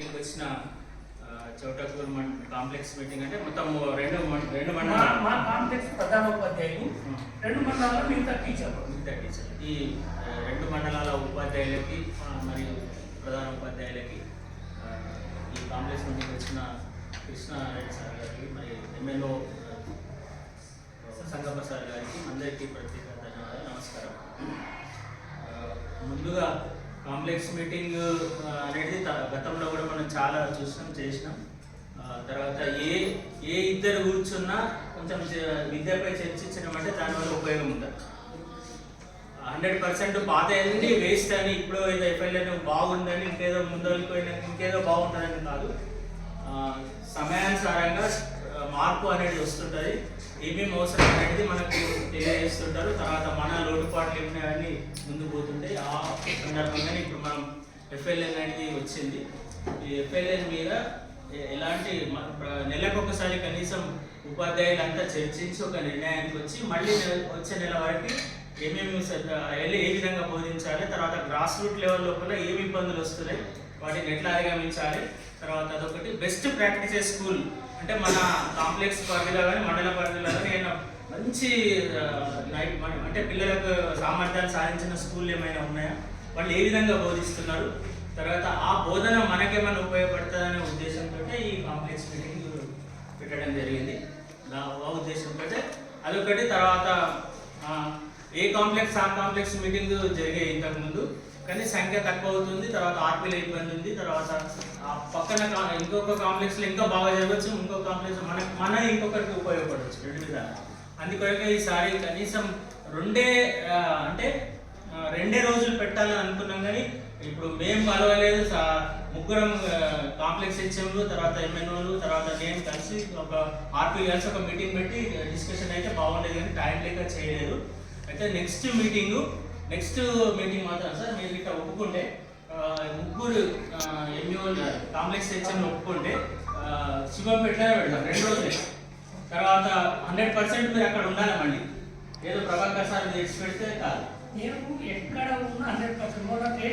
Meeting వచ్చిన Chowtakur complex meeting అంటే మొత్తం రెండు రెండు మండలాలు. మా కాంప్లెక్స్ ప్రధానోపాధ్యాయులు రెండు మండలాల్లో మిగతా టీచర్లు. మిగతా టీచర్లు. ఈ రెండు మండలాల ఉపాధ్యాయులకి మరియు ప్రధాన ఉపాధ్యాయులకి ఈ కాంప్లెక్స్ మీటింగ్ వచ్చిన కృష్ణారెడ్డి సార్ గారికి మరి ఎమ్మెల్యే సంగప్రసాద్ గారికి అందరికీ ప్రత్యేక ధన్యవాదాలు. నమస్కారం. ముందుగా కాంప్లెక్స్ మీటింగ్ అనేది గతంలో కూడా మనం చాలా చూసినాం చేసినాం. తర్వాత ఏ ఏ ఇద్దరు కూర్చున్నా కొంచెం విద్యపై చర్చించడం దానివల్ల ఉపయోగం ఉంటుంది హండ్రెడ్ పర్సెంట్ పాత అయింది వేస్ట్ అని ఇప్పుడు ఏదో ఎఫ్ఐఎల్ బాగుందని ఇంకేదో ముందరిపోయిన ఇంకేదో బాగుంటుందని కాదు. సమయానుసారంగా మార్పు అనేది వస్తుంటుంది. ఏమేమి అవసరం అనేది మనకు తెలియజేస్తుంటారు. తర్వాత మన లోటుపాట్లు ఏమైనా ముందు పోతుంటాయి. ఆ సందర్భంగానే ఇప్పుడు మనం ఎఫ్ఎల్ఎన్ అనేది వచ్చింది. ఈ ఎఫ్ఎల్ఎన్ మీద ఎలాంటి నెలకు ప్ర- నెలకొకసారి కనీసం ఉపాధ్యాయులంతా చర్చించి ఒక నిర్ణయానికి వచ్చి మళ్ళీ వచ్చే నెల వరకు ఏమేమి వెళ్ళి ఏ విధంగా బోధించాలి తర్వాత గ్రాస్ రూట్ లెవెల్ లోపల ఏమి ఇబ్బందులు వస్తున్నాయి వాటిని ఎట్లా అధిగమించాలి? తర్వాత అదొకటి బెస్ట్ ప్రాక్టీసెస్ స్కూల్ అంటే మన కాంప్లెక్స్ పరిధిలో కానీ మండల పరిధిలో కానీ ఏమైనా మంచి ఆ, అంటే పిల్లలకు సామర్థ్యాలు సాధించిన స్కూల్ ఏమైనా ఉన్నాయా? వాళ్ళు ఏ విధంగా బోధిస్తున్నారు? తర్వాత ఆ బోధన మనకేమైనా ఉపయోగపడుతుందనే ఉద్దేశంతో ఈ కాంప్లెక్స్ మీటింగ్ పెట్టడం జరిగింది. ఆ ఉద్దేశంతో అదొకటి తర్వాత ఏ కాంప్లెక్స్ ఆ కాంప్లెక్స్ మీటింగ్ జరిగే ఇంతకుముందు? కానీ సంఖ్య తక్కువ అవుతుంది తర్వాత ఆర్పిల్ ఇబ్బంది ఉంది తర్వాత ఆ పక్కన ఇంకొక కాంప్లెక్స్లో ఇంకా బాగా జరగచ్చు ఇంకొక కాంప్లెక్స్ మన మన ఇంకొకరికి ఉపయోగపడవచ్చు రెండు విధాలు. అందుకొరకే ఈసారి కనీసం రెండే అంటే రెండే రోజులు పెట్టాలని అనుకున్నాం కానీ ఇప్పుడు మేము కలవలేదు ముగ్గురం కాంప్లెక్స్ హెచ్ఎంలు తర్వాత ఎంఎన్ఓలు తర్వాత నేను కలిసి ఒక ఆర్పీ కలిసి ఒక మీటింగ్ పెట్టి డిస్కషన్ అయితే బాగుండేది కానీ టైం లేక చేయలేదు. అయితే నెక్స్ట్ మీటింగు నెక్స్ట్ మీటింగ్ మాత్రం సార్ మీరు ఇట్లా ఒప్పుకుంటే ముగ్గురు ఎంఈఓలు కాంప్లెక్స్ సెక్షన్ ఒప్పుకుంటే ఆ, పెడతాం రెండు రోజులే. తర్వాత హండ్రెడ్ పర్సెంట్ మీరు అక్కడ ఉండాలి మళ్ళీ. ఏదో ప్రభాకర్ సార్ తెచ్చి పెడితే కాదు. నేను ఎక్కడ ఉన్నా హండ్రెడ్ పర్సెంట్.